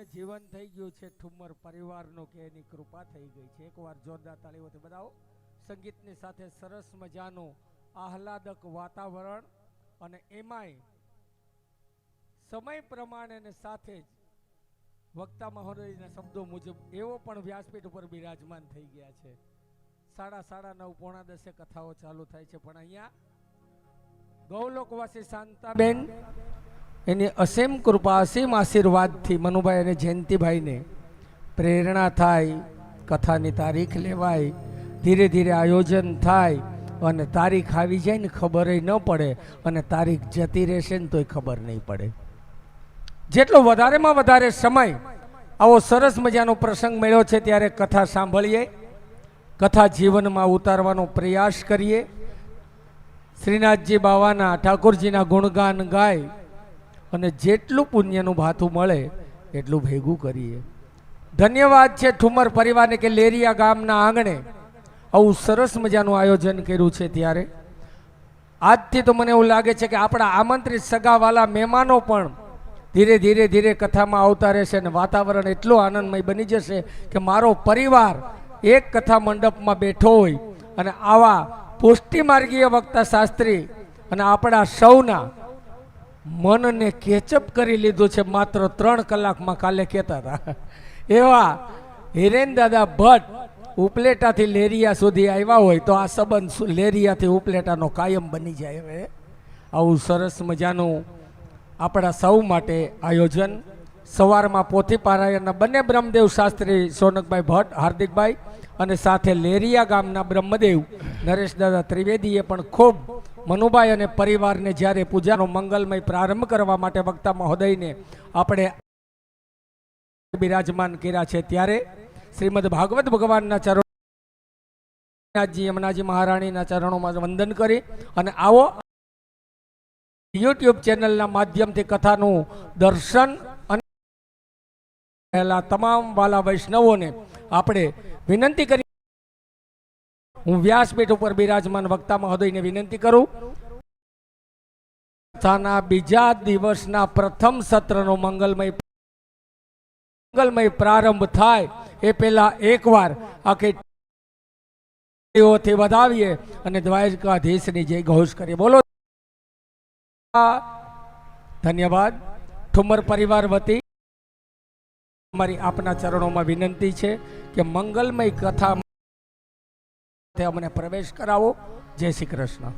ધન્ય જીવન થઈ ગયું છે. ઠુમર પરિવારનું કે એની કૃપા થઈ ગઈ છે. એકવાર જોરદાર તાળીઓથી બધાઓ સંગીતની સાથે સરસ મજાનું આહલાદક વાતાવરણ અને એમાંય સમય પ્રમાણે સાથે જ વક્તા મહોદયના શબ્દો મુજબ એવો પણ વ્યાસપીઠ ઉપર બિરાજમાન થઈ ગયા છે. સાડા સાડા નવ, પોણા દસે કથાઓ ચાલુ થાય છે. પણ અહીંયા ગૌલોકવાસી શાંતાબેન એની અસીમ કૃપા, અસીમ આશીર્વાદથી મનુભાઈ અને જયંતિભાઈને પ્રેરણા થાય, કથાની તારીખ લેવાય, ધીરે ધીરે આયોજન થાય અને તારીખ આવી જાય ને ખબર ન પડે અને તારીખ જતી રહેશે ને તોય ખબર નહીં પડે. જેટલો વધારેમાં વધારે સમય આવો સરસ મજાનો પ્રસંગ મળ્યો છે ત્યારે કથા સાંભળીએ, કથા જીવનમાં ઉતારવાનો પ્રયાસ કરીએ. શ્રીનાથજી બાવાના, ઠાકોરજીના ગુણગાન ગાય અને જેટલું પુણ્યનું ભાથું મળે, એટલું ભેગું કરીએ. ધન્યવાદ છે ઠુમર પરિવારને કે લેરિયા ગામના આંગણે આવું સરસ મજાનું આયોજન કર્યું છે ત્યારે. આજથી તો મને એવું લાગે છે કે આપણા આમંત્રિત સગાવાલા મહેમાનો પણ ધીરે ધીરે ધીરે કથામાં આવતા રહેશે અને વાતાવરણ એટલું આનંદમય બની જશે કે મારો પરિવાર એક કથા મંડપમાં બેઠો હોય અને આવા પુષ્ટિમાર્ગીય વક્તા શાસ્ત્રી અને આપણા સૌના મનને કેચઅપ કરી લીધું છે માત્ર ત્રણ કલાકમાં કાલે કહેતા હતા. એવા હિરેન દાદા ભટ્ટ ઉપલેટાથી લેરિયા સુધી આવ્યા હોય તો આ સંબંધ લેરિયાથી ઉપલેટાનો કાયમ બની જાય હવે. આવું સરસ મજાનું આપણા સૌ માટે આયોજન. સવારમાં પોથી પારાયણના બંને બ્રહ્મદેવ શાસ્ત્રી સોનકભાઈ ભટ્ટ, હાર્દિકભાઈ અને સાથે લેરિયા ગામના બ્રહ્મદેવ નરેશ દાદા ત્રિવેદીએ પણ ખૂબ મનુભાઈ અને પરિવારને જ્યારે પૂજાનો મંગલમય પ્રારંભ કરવા માટે વક્તા મહોદયને આપણે બિરાજમાન કર્યા છે, ત્યારે શ્રીમદ ભાગવત ભગવાનના ચરણોજી યમુનાજી મહારાણીના ચરણોમાં વંદન કરી અને આવો યુટ્યુબ ચેનલના માધ્યમથી કથાનું દર્શન અને તમામ વાલા વૈષ્ણવોને આપણે વિનંતી કરી હું વ્યાસપીઠ ઉપર બિરાજમાન વક્તા મહોદયને વિનંતી કરું. સંસ્થાના બીજા દિવસના પ્રથમ સત્રનો મંગલમય મંગલમય પ્રારંભ થાય એ પહેલા એકવાર આખી વધાવીએ અને દ્વારકાધીશની જય ઘોષ કરીએ. બોલો. ધન્યવાદ. ઠુમર પરિવાર વતી અમારી આપના ચરણોમાં વિનંતી છે કે મંગલમય કથા અમને પ્રવેશ કરાવો. જય શ્રી કૃષ્ણ.